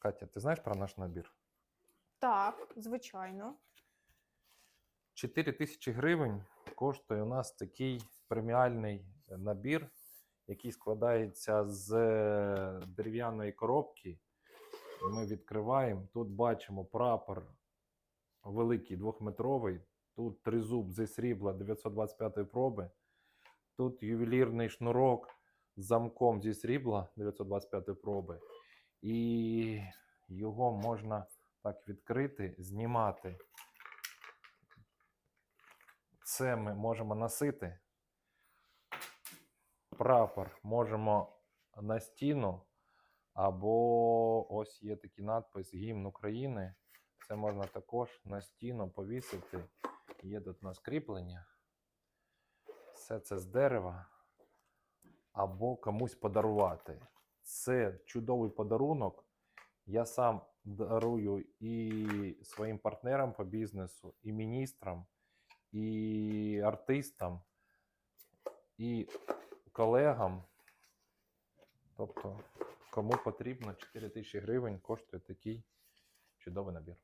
Катя, ти знаєш про наш набір? Так, звичайно. 4 тисячі гривень коштує у нас такий преміальний набір, який складається з е, дерев'яної коробки. Ми відкриваємо. Тут бачимо прапор великий двохметровий. Тут тризуб зі срібла 925 проби. Тут ювелірний шнурок з замком зі срібла 925 проби. І його можна так відкрити, знімати. Це ми можемо носити. Прапор можемо на стіну, або ось є такий надпис Гімн України. Це можна також на стіну повісити. Є тут у нас кріплення. Все це з дерева. Або комусь подарувати. Це чудовий подарунок. Я сам дарую і своїм партнерам по бізнесу, і міністрам, і артистам, і колегам. Тобто, кому потрібно 4 тисячі гривень коштує такий чудовий набір.